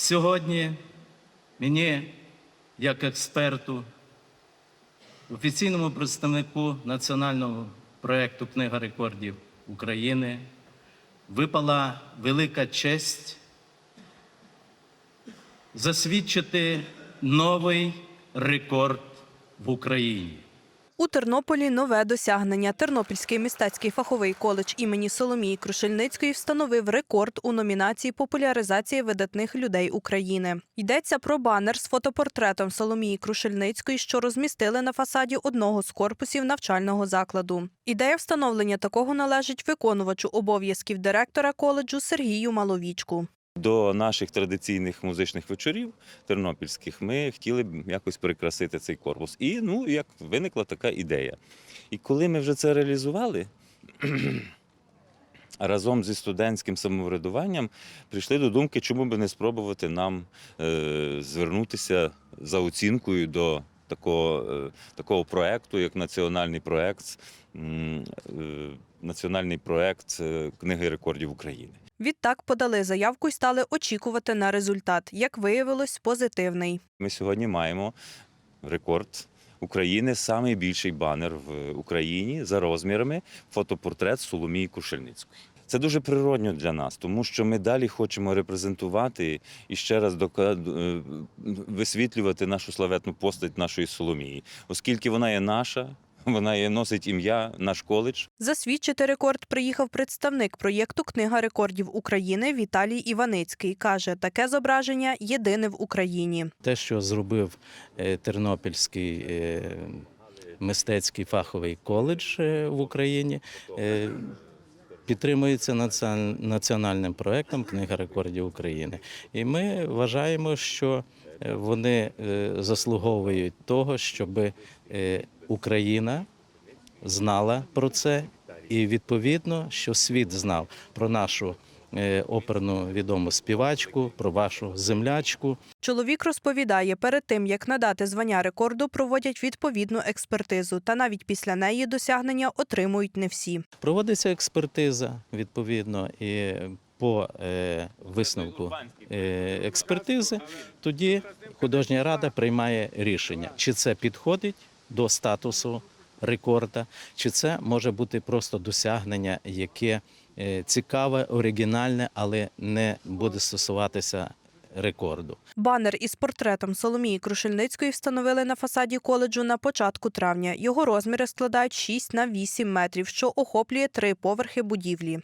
Сьогодні мені, як експерту, офіційному представнику національного проєкту Книга рекордів України, випала велика честь засвідчити новий рекорд в Україні. У Тернополі нове досягнення. Тернопільський мистецький фаховий коледж імені Соломії Крушельницької встановив рекорд у номінації популяризації видатних людей України. Йдеться про банер з фотопортретом Соломії Крушельницької, що розмістили на фасаді одного з корпусів навчального закладу. Ідея встановлення такого належить виконувачу обов'язків директора коледжу Сергію Маловічку. До наших традиційних музичних вечорів тернопільських ми хотіли б якось прикрасити цей корпус. І ну, як виникла така ідея. І коли ми вже це реалізували, разом зі студентським самоврядуванням прийшли до думки, чому би не спробувати нам е, звернутися за оцінкою до такого, е, такого проекту, як національний проект, е, національний проект е, Книги рекордів України. Відтак подали заявку і стали очікувати на результат. Як виявилось, позитивний. Ми сьогодні маємо рекорд України, найбільший банер в Україні за розмірами фотопортрет Соломії Крушельницької. Це дуже природньо для нас, тому що ми далі хочемо репрезентувати і ще раз е, висвітлювати нашу славетну постать нашої Соломії, оскільки вона є наша, вона є носить ім'я, наш коледж. Засвідчити рекорд приїхав представник проєкту Книга рекордів України Віталій Іваницький. Каже, таке зображення єдине в Україні. Те, що зробив е, Тернопільський е, мистецький фаховий коледж в Україні, підтримується націон- національним проектом Книга рекордів України. І ми вважаємо, що е, вони е, заслуговують того, щоб е, Україна знала про це, і відповідно, що світ знав про нашу оперну відому співачку, про вашу землячку. Чоловік розповідає, перед тим як надати звання рекорду, проводять відповідну експертизу, та навіть після неї досягнення отримують не всі. Проводиться експертиза відповідно і по е, висновку е, експертизи. Тоді художня рада приймає рішення, чи це підходить до статусу рекорда, чи це може бути просто досягнення, яке е, цікаве, оригінальне, але не буде стосуватися рекорду. Банер із портретом Соломії Крушельницької встановили на фасаді коледжу на початку травня. Його розміри складають 6 на 8 метрів, що охоплює три поверхи будівлі.